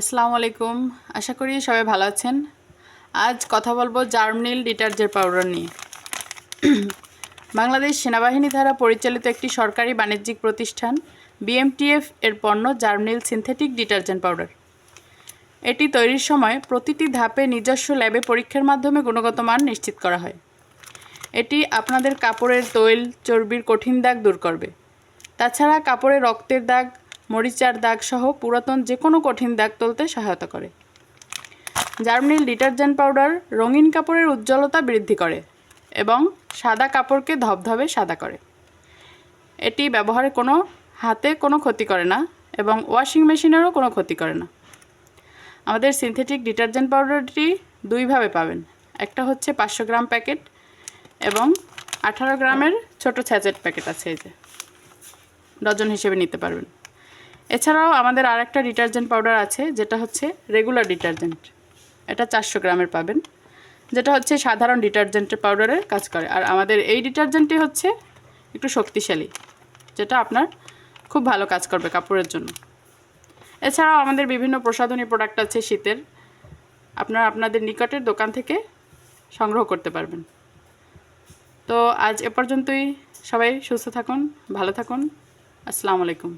আসসালামু আলাইকুম। আশা করি সবাই ভালো আছেন। আজ কথা বলব জার্মনিল ডিটারজেন্ট পাউডার নিয়ে। বাংলাদেশ সেনাবাহিনী দ্বারা পরিচালিত একটি সরকারি বাণিজ্যিক প্রতিষ্ঠান, বিএমটিএফ এর পণ্য জার্মনিল সিনথেটিক ডিটারজেন্ট পাউডার। এটি তৈরির সময় প্রতিটি ধাপে নিজস্ব ল্যাবে পরীক্ষার মাধ্যমে গুণগত মান নিশ্চিত করা হয়। এটি আপনাদের কাপড়ের তৈল, চর্বির কঠিন দাগ দূর করবে। তাছাড়া কাপড়ে রক্তের দাগ মরিচার দাগ সহ পুরাতন যে কোনো কঠিন দাগ তুলতে সহায়তা করে। জার্মনিল ডিটারজেন্ট পাউডার রঙিন কাপড়ের উজ্জ্বলতা বৃদ্ধি করে এবং সাদা কাপড়কে ধবধবে সাদা করে। এটি ব্যবহারে কোনো হাতে কোনো ক্ষতি করে না এবং ওয়াশিং মেশিনেরও কোনো ক্ষতি করে না। আমাদের সিনথেটিক ডিটারজেন্ট পাউডারটি দুইভাবে পাবেন। একটা হচ্ছে পাঁচশো গ্রাম প্যাকেট এবং আঠারো গ্রামের ছোট ছ্যাচেট প্যাকেট আছে এই যে। ডজন হিসেবে নিতে পারবেন। এছাড়াও আমাদের আর একটা ডিটারজেন্ট পাউডার আছে, যেটা হচ্ছে রেগুলার ডিটারজেন্ট। এটা চারশো গ্রামের পাবেন, যেটা হচ্ছে সাধারণ ডিটারজেন্টের পাউডারের কাজ করে। আর আমাদের এই ডিটারজেন্টটি হচ্ছে একটু শক্তিশালী, যেটা আপনার খুব ভালো কাজ করবে কাপড়ের জন্য। এছাড়াও আমাদের বিভিন্ন প্রসাধনী প্রোডাক্ট আছে শীতের, আপনারা আপনাদের নিকটের দোকান থেকে সংগ্রহ করতে পারবেন। তো আজ এ পর্যন্তই, সবাই সুস্থ থাকুন, ভালো থাকুন, আসসালামু আলাইকুম।